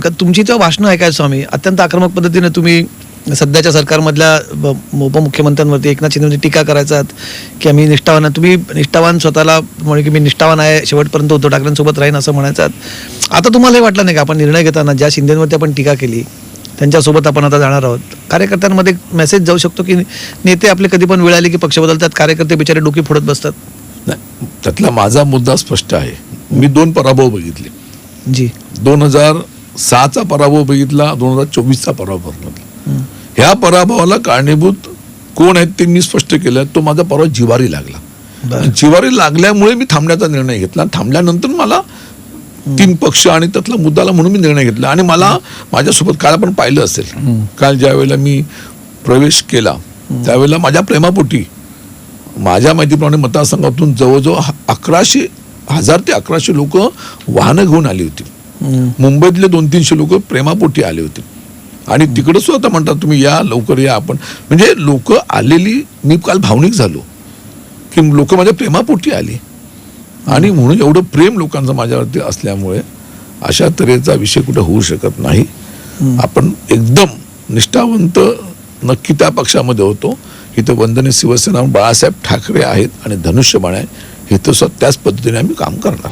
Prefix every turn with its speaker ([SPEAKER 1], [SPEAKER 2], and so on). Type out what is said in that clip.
[SPEAKER 1] का तुमची तेव्हा भाषणं ऐकायचो स्वामी? अत्यंत आक्रमक पद्धतीने तुम्ही सध्याच्या सरकारमधल्या उपमुख्यमंत्र्यांवरती एकनाथ शिंदेवरती टीका करायचात की आम्ही निष्ठावान. तुम्ही निष्ठावान स्वतःला म्हणे की मी निष्ठावान आहे शेवटपर्यंत उद्धव ठाकरेंसोबत राहीन असं म्हणायचात. आता तुम्हाला हे वाटलं नाही का? आपण निर्णय घेताना ज्या शिंदेवरती आपण टीका केली त्यांच्यासोबत आपण आता जाणार आहोत. कार्यकर्त्यांमध्ये मेसेज जाऊ शकतो की नेते आपले कधी पण वेळ आली की पक्ष बदलतात कार्यकर्ते बिचारे डोकी फोडत बसतात?
[SPEAKER 2] नाही त्यातला माझा मुद्दा स्पष्ट आहे. मी दोन पराभव बघितले.
[SPEAKER 1] जी.
[SPEAKER 2] दोन हजार सहाचा पराभव बघितला दोन हजार चोवीसचा पराभव बघितला ह्या पराभवाला कारणीभूत कोण आहेत ते मी स्पष्ट केलं तो माझा पराभव जिवारी लागला. जिवारी लागल्यामुळे मी थांबण्याचा निर्णय घेतला थांबल्यानंतर मला तीन पक्ष आणि त्यातला मुद्दाला म्हणून मी निर्णय घेतला आणि मला माझ्यासोबत काल आपण पाहिलं असेल काल ज्या वेळेला मी प्रवेश केला त्यावेळेला माझ्या प्रेमापोटी माझ्या माहितीप्रमाणे मतदारसंघातून जवळजवळ अकराशे हजार ते अकराशे लोक वाहनं घेऊन आली होती. मुंबईतले दोन तीनशे लोक प्रेमापोटी आले होते. आणि तिकडं सुद्धा म्हणतात तुम्ही या लवकर या आपण. म्हणजे लोक आलेली मी काल भावनिक झालो की लोक माझ्या प्रेमापोटी आली. आणि म्हणून एवढं प्रेम लोकांचं माझ्यावरती असल्यामुळे अशा तऱ्हेचा विषय कुठे होऊ शकत नाही. आपण एकदम निष्ठावंत नक्की त्या पक्षामध्ये होतो. इथं वंदने शिवसेना बाळासाहेब ठाकरे आहेत आणि धनुष्यबाण आहे. इथं सुद्धा त्याच पद्धतीने आम्ही काम करणार.